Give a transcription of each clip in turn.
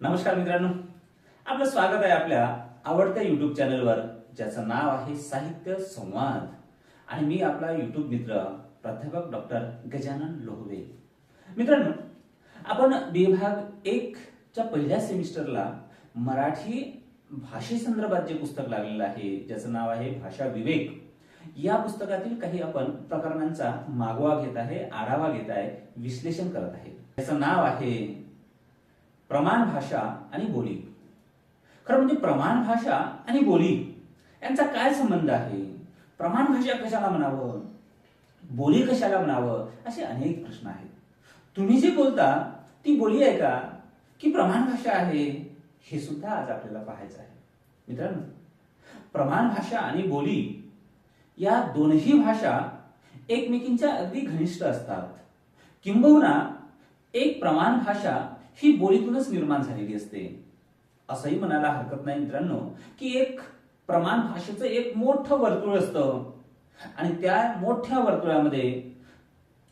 नमस्कार मित्रांनो. आपलं स्वागत आहे आपल्या आवडत्या युट्यूब चॅनलवर ज्याचं नाव आहे साहित्य संवाद. आणि मी आपला युट्यूब मित्र प्राध्यापक डॉक्टर गजानन लोहवे. मित्रांनो आपण विभाग एक च्या पहिल्या सेमिस्टरला मराठी भाषेसंदर्भात जे पुस्तक लागलेलं आहे ज्याचं नाव आहे भाषा विवेक या पुस्तकातील काही आपण प्रकरणांचा मागोवा घेत आहे आढावा घेत आहे विश्लेषण करत आहे. त्याचं नाव आहे प्रमाण भाषा आणि बोली. खरं म्हणजे प्रमाण भाषा आणि बोली यांचा काय संबंध आहे? प्रमाण भाषा कशाला म्हणावं? बोली कशाला म्हणावं? असे अनेक प्रश्न आहेत. तुम्ही जे बोलता ती बोली आहे का? की प्रमाण भाषा आहे? हे सुद्धा आज आपल्याला पाहायचं आहे. मित्रांनो प्रमाण भाषा आणि बोली या दोनही भाषा एकमेकींच्या अगदी घनिष्ठ असतात. किंबहुना एक प्रमाण भाषा ही बोलीतूनच निर्माण झालेली असते. असंही म्हणायला हरकत नाही मित्रांनो की एक प्रमाण भाषेचं एक मोठं वर्तुळ असतं. आणि त्या मोठ्या वर्तुळामध्ये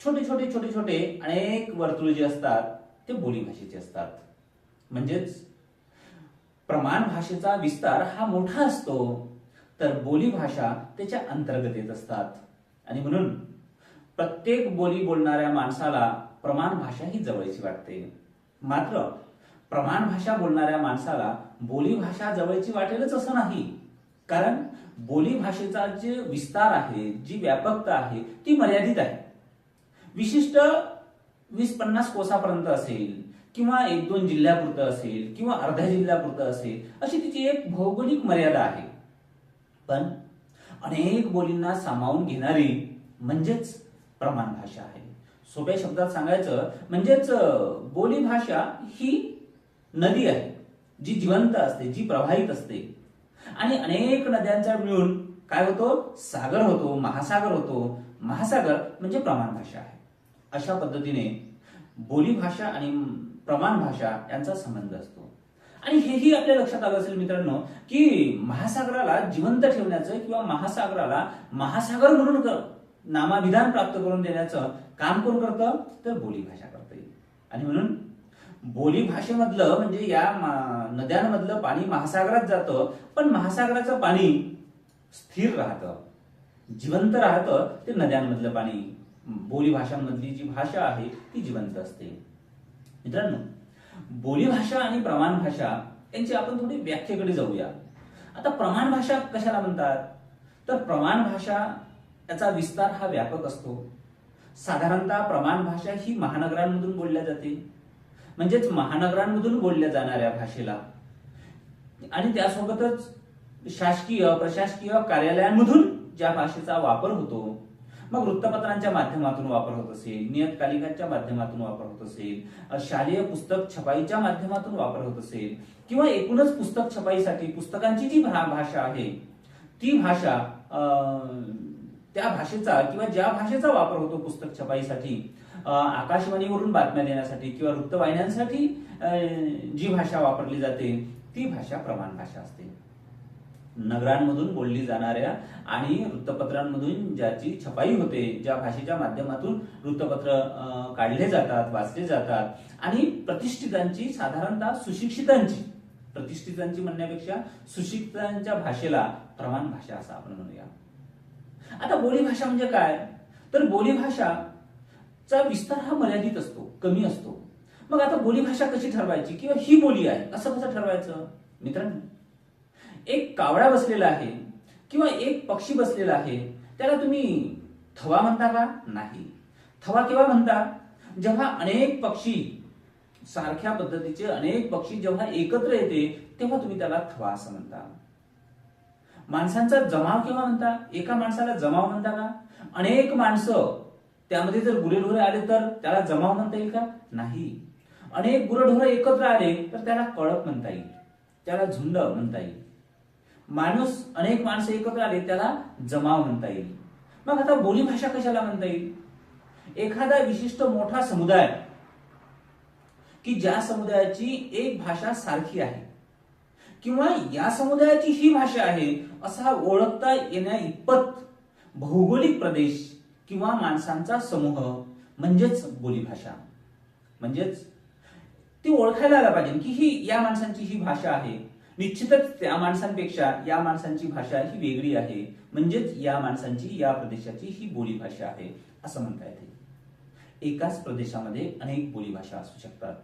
छोटे छोटे छोटे छोटे अनेक वर्तुळ जे असतात ते बोली भाषेचे असतात. म्हणजेच प्रमाण भाषेचा विस्तार हा मोठा असतो तर बोली भाषा त्याच्या अंतर्गत येत असतात. आणि म्हणून प्रत्येक बोली बोलणाऱ्या माणसाला प्रमाण भाषा ही जवळची वाटते. मात्र प्रमाण भाषा बोलणाऱ्या माणसाला बोली भाषा जवळची वाटेलच असं नाही. कारण बोली भाषेचा जे विस्तार आहे जी व्यापकता आहे ती मर्यादित आहे. विशिष्ट वीस पन्नास कोसापर्यंत असेल किंवा एक दोन जिल्ह्यापुरतं असेल किंवा अर्ध्या जिल्ह्यापुरतं असेल अशी तिची एक भौगोलिक मर्यादा आहे. पण अनेक बोलींना सामावून घेणारी म्हणजेच प्रमाण भाषा आहे. सोप्या शब्दात सांगायचं म्हणजेच बोली भाषा ही नदी आहे जी जिवंत असते जी प्रवाहित असते. आणि अनेक नद्यांचा मिळून काय होतो? सागर होतो महासागर होतो. महासागर म्हणजे प्रमाण भाषा आहे. अशा पद्धतीने बोली भाषा आणि प्रमाण भाषा यांचा संबंध असतो. आणि हेही आपल्या लक्षात आलं असेल मित्रांनो की महासागराला जिवंत ठेवण्याचं किंवा महासागराला महासागर म्हणून नामाभिधान प्राप्त करून देण्याचं काम कोण करतं? तर बोली भाषा करते आणि म्हणून बोली भाषेमधलं म्हणजे या मा- नद्यांमधलं पाणी महासागरात जातं पण महासागराचं पाणी स्थिर राहतं जिवंत राहतं. ते नद्यांमधलं पाणी बोली भाषांमधली जी भाषा आहे ती जिवंत असते. मित्रांनो बोली भाषा आणि प्रमाण भाषा यांची आपण थोडी व्याख्येकडे जाऊया. आता प्रमाण भाषा कशाला म्हणतात? तर प्रमाण भाषा त्याचा विस्तार हा व्यापक असतो. साधारणतः प्रमाण भाषा ही महानगरांमधून बोलल्या जाते. म्हणजेच महानगरांमधून बोलल्या जाणाऱ्या भाषेला. आणि त्यासोबतच शासकीय प्रशासकीय कार्यालयांमधून ज्या भाषेचा वापर होतो मग वृत्तपत्रांच्या माध्यमातून वापर होत असेल नियतकालिकांच्या माध्यमातून वापर होत असेल शालेय पुस्तक छपाईच्या माध्यमातून वापर होत असेल किंवा एकूणच पुस्तक छपाईसाठी पुस्तकांची जी भाषा आहे ती भाषा त्या भाषेचा किंवा ज्या भाषेचा वापर होतो पुस्तक छपाईसाठी आकाशवाणीवरून बातम्या देण्यासाठी किंवा वृत्तवाहिन्यांसाठी जी भाषा वापरली जाते ती भाषा प्रमाण भाषा असते. नगरांमधून बोलली जाणाऱ्या आणि वृत्तपत्रांमधून ज्याची छपाई होते ज्या भाषेच्या माध्यमातून वृत्तपत्र काढले जातात वाचले जातात आणि प्रतिष्ठितांची साधारणतः सुशिक्षितांची प्रतिष्ठितांची म्हणण्यापेक्षा सुशिक्षितांच्या भाषेला प्रमाण भाषा असं आपण म्हणूया. आता बोलीभाषा म्हणजे काय? तर बोलीभाषाचा विस्तार हा मर्यादित असतो कमी असतो. मग आता बोलीभाषा कशी ठरवायची? किंवा ही बोली आहे असं कसं ठरवायचं? मित्रांनो एक कावळा बसलेला आहे किंवा एक पक्षी बसलेला आहे त्याला तुम्ही थवा म्हणता का? नाही. थवा केव्हा म्हणता? जेव्हा अनेक पक्षी सारख्या पद्धतीचे अनेक पक्षी जेव्हा एकत्र येते तेव्हा तुम्ही त्याला थवा असं म्हणता. माणसांचा जमाव केव्हा म्हणता? एका माणसाला जमाव म्हणता का? अनेक माणसं त्यामध्ये जर गुरेढोरे आले तर त्याला जमाव म्हणता येईल का? नाही. अनेक गुरेढोरे एकत्र आले तर त्याला कळप म्हणता येईल. त्याला झुंड म्हणता येईल. माणूस अनेक माणसं एकत्र आले त्याला जमाव म्हणता येईल. मग आता बोली भाषा कशाला म्हणता येईल? एखादा विशिष्ट मोठा समुदाय की ज्या समुदायाची एक भाषा सारखी आहे. किंवा या समुदायाची ही भाषा आहे असा ओळखता येण्या इतपत भौगोलिक प्रदेश किंवा माणसांचा समूह म्हणजेच बोलीभाषा. म्हणजेच ती ओळखायला आला पाहिजे की ही या माणसांची ही भाषा आहे. निश्चितच त्या माणसांपेक्षा या माणसांची भाषा ही वेगळी आहे. म्हणजेच या माणसांची या प्रदेशाची ही बोलीभाषा आहे असं म्हणता येते. एकाच प्रदेशामध्ये अनेक बोलीभाषा असू शकतात.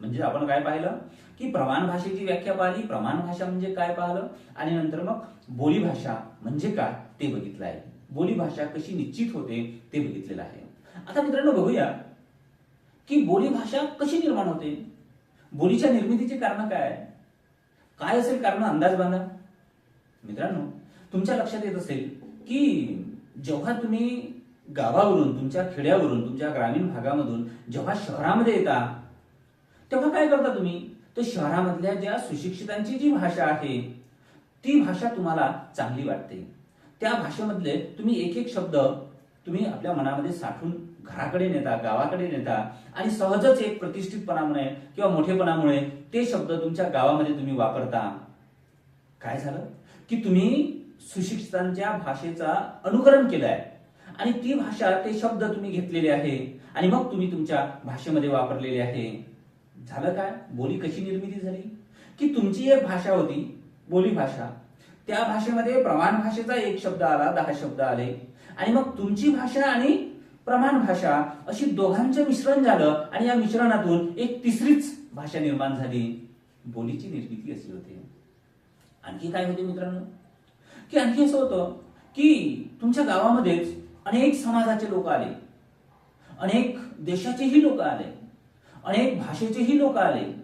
म्हणजे आपण काय पाहिलं? की प्रमाण भाषेची व्याख्या पाहिली. प्रमाण भाषा म्हणजे काय पाहिलं? आणि नंतर मग बोली भाषा म्हणजे काय ते बघितलं आहे. बोली भाषा कशी निश्चित होते ते बघितलेलं आहे. आता मित्रांनो बघूया की बोली भाषा कशी निर्माण होते? बोलीच्या निर्मितीचे कारण काय? काय असेल कारण? अंदाज बांधा. मित्रांनो तुमच्या लक्षात येत असेल की जेव्हा तुम्ही गावावरून तुमच्या खेड्यावरून तुमच्या ग्रामीण भागामधून जेव्हा शहरामध्ये येता तेव्हा काय करता तुम्ही? तर शहरामधल्या ज्या सुशिक्षितांची जी भाषा आहे ती भाषा तुम्हाला चांगली वाटते. त्या भाषेमधले तुम्ही एक एक शब्द तुम्ही आपल्या मनामध्ये साठून घराकडे नेता गावाकडे नेता आणि सहजच एक प्रतिष्ठितपणामुळे किंवा मोठेपणामुळे ते शब्द तुमच्या गावामध्ये तुम्ही वापरता. काय झालं? की तुम्ही सुशिक्षितांच्या भाषेचा अनुकरण केलंय आणि ती भाषा ते शब्द तुम्ही घेतलेले आहे आणि मग तुम्ही तुमच्या भाषेमध्ये वापरलेले आहे. झालं काय? बोली कशी निर्मिती झाली? की तुमची एक भाषा होती बोली भाषा. त्या भाषेमध्ये प्रमाण भाषेचा एक शब्द आला दहा शब्द आले. आणि मग तुमची भाषा आणि प्रमाण भाषा अशी दोघांचं मिश्रण झालं आणि या मिश्रणातून एक तिसरीच भाषा निर्माण झाली. बोलीची निर्मिती अशी होते. आणखी काय होते मित्रांनो? की आणखी असं होतं की तुमच्या गावामध्येच अनेक समाजाचे लोक आले. अनेक देशाचेही लोक आले. अनेक भाषेचेही लोक आले.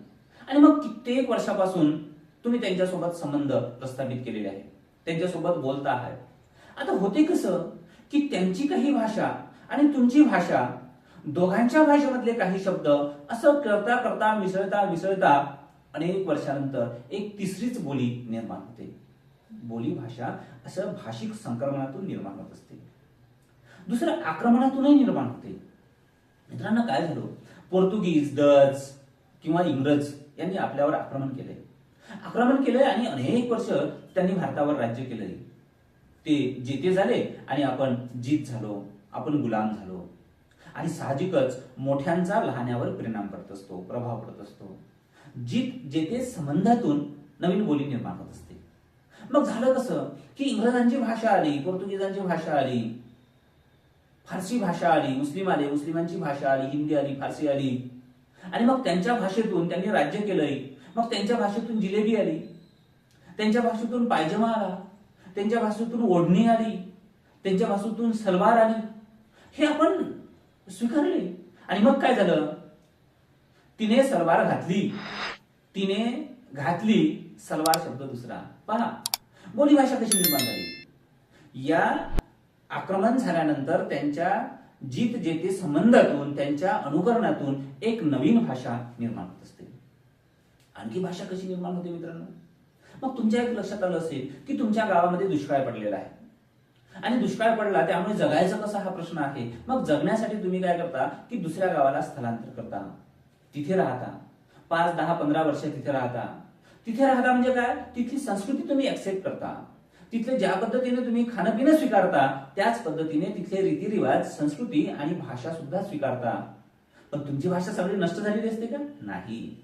आणि मग कित्येक वर्षापासून तुम्ही त्यांच्यासोबत संबंध प्रस्थापित केलेले आहे त्यांच्यासोबत बोलता आहात. आता होते कसं की त्यांची काही भाषा आणि तुमची भाषा दोघांच्या भाषेमधले काही शब्द असं करता करता मिसळता मिसळता अनेक वर्षानंतर एक तिसरीच बोली निर्माण होते. बोली भाषा असं भाषिक संक्रमणातून निर्माण होत असते. दुसरं आक्रमणातूनही निर्माण होते. मित्रांनो काय झालं? पोर्तुगीज डच किंवा इंग्रज यांनी आपल्यावर आक्रमण केले आक्रमण केले आणि अनेक वर्ष त्यांनी भारतावर राज्य केलंय. ते जेते झाले आणि आपण जीत झालो आपण गुलाम झालो. आणि साहजिकच मोठ्यांचा लहान्यावर परिणाम पडत असतो प्रभाव पडत असतो. जीत जेते संबंधातून नवीन बोली निर्माण होत असते. मग झालं कसं? की इंग्रजांची भाषा आली पोर्तुगीजांची भाषा आली फारसी भाषा आली मुस्लिम आले मुस्लिमांची भाषा आली हिंदी आली फारसी आली. आणि मग त्यांच्या भाषेतून त्यांनी राज्य केलंय. मग त्यांच्या भाषेतून जिलेबी आली. त्यांच्या भाषेतून पायजमा आला. त्यांच्या भाषेतून ओढणी आली. त्यांच्या भाषेतून सलवार आली. हे आपण स्वीकारले. आणि मग काय झालं? तिने सलवार घातली. तिने घातली सलवार शब्द दुसरा. पहा. बोली भाषा कशी निर्माण झाली? या आक्रमण झाल्यानंतर त्यांच्या जीत जेते संबंधातून त्यांच्या अनुकरणातून एक नवीन भाषा निर्माण होत असते. आणखी भाषा कशी निर्माण होते मित्रांनो? मग तुमच्या एक लक्षात आलं असेल की तुमच्या गावामध्ये दुष्काळ पडलेला आहे. आणि दुष्काळ पडला त्यामुळे जगायचं कसा हा प्रश्न आहे? मग जगण्यासाठी तुम्ही काय करता की दुसऱ्या गावाला स्थलांतर करता. तिथे राहता. पाच दहा पंधरा वर्ष तिथे राहता. तिथे राहता म्हणजे काय? तिथली संस्कृती तुम्ही ऍक्सेप्ट करता. तिथले ज्या पद्धतीने तुम्ही खाणं पिणं स्वीकारता त्याच पद्धतीने तिथले रीतिरिवाज संस्कृती आणि भाषा सुद्धा स्वीकारता. पण तुमची भाषा सगळी नष्ट झालेली असते का? नाही.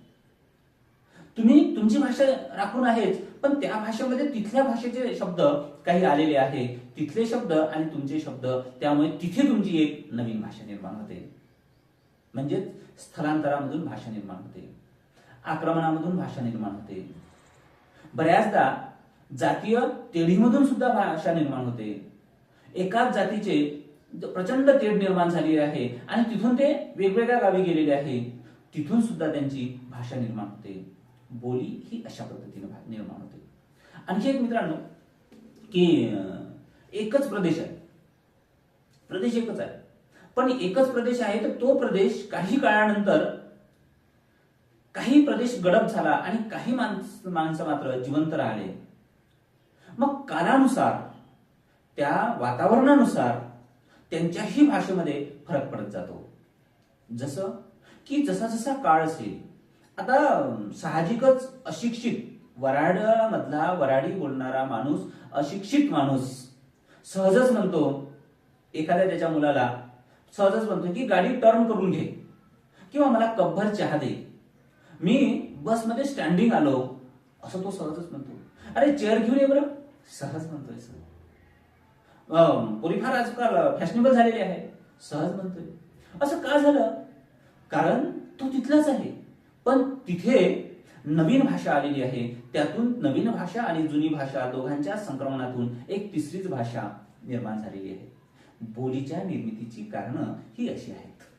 तुम्ही तुमची भाषा राखून आहेच पण त्या भाषेमध्ये तिथल्या भाषेचे शब्द काही आलेले आहे. तिथले शब्द आणि तुमचे शब्द त्यामुळे तिथे तुमची एक नवीन भाषा निर्माण होते. म्हणजेच स्थलांतरामधून भाषा निर्माण होते. आक्रमणामधून भाषा निर्माण होते. बऱ्याचदा जातीय तेढीमधून सुद्धा भाषा निर्माण होते. एकाच जातीचे प्रचंड तेढ निर्माण झालेली आहे आणि तिथून ते वेगवेगळ्या गावी गेलेले आहे. तिथून सुद्धा त्यांची भाषा निर्माण होते. बोली ही अशा पद्धतीने निर्माण होते. आणखी एक मित्रांनो की एकच प्रदेश आहे. प्रदेश एकच आहे. पण एकच प्रदेश आहे तर तो प्रदेश काही काळानंतर काही प्रदेश गडप झाला आणि काही माणसं माणसं मात्र जिवंत राहिले. मग कालानुसार त्या वातावरणानुसार त्यांच्याही भाषेमध्ये फरक पडत जातो. जसं की जसा जसा काळ असेल आता साहजिकच अशिक्षित वराड मधला वराडी बोलणारा माणूस अशिक्षित माणूस सहजच म्हणतो एखाद्या त्याच्या मुलाला सहजच म्हणतो की गाडी टर्न करून घे किंवा मला कपभर चहा दे. मी बसमध्ये स्टँडिंग आलो असं तो सहजच म्हणतो. अरे चेअर घेऊन ये बरं. सहज म्हणतोय सर. अं, पोरी फार आजकाल फॅशनेबल झालेली आहे. सहज म्हणतोय. असं का झालं? कारण तो तिथलाच आहे. पण तिथे नवीन भाषा आलेली आहे. त्यातून नवीन भाषा आणि जुनी भाषा दोघांच्या संक्रमणातून एक तिसरीच भाषा निर्माण झालेली आहे. बोलीच्या निर्मितीची कारणं ही अशी आहेत.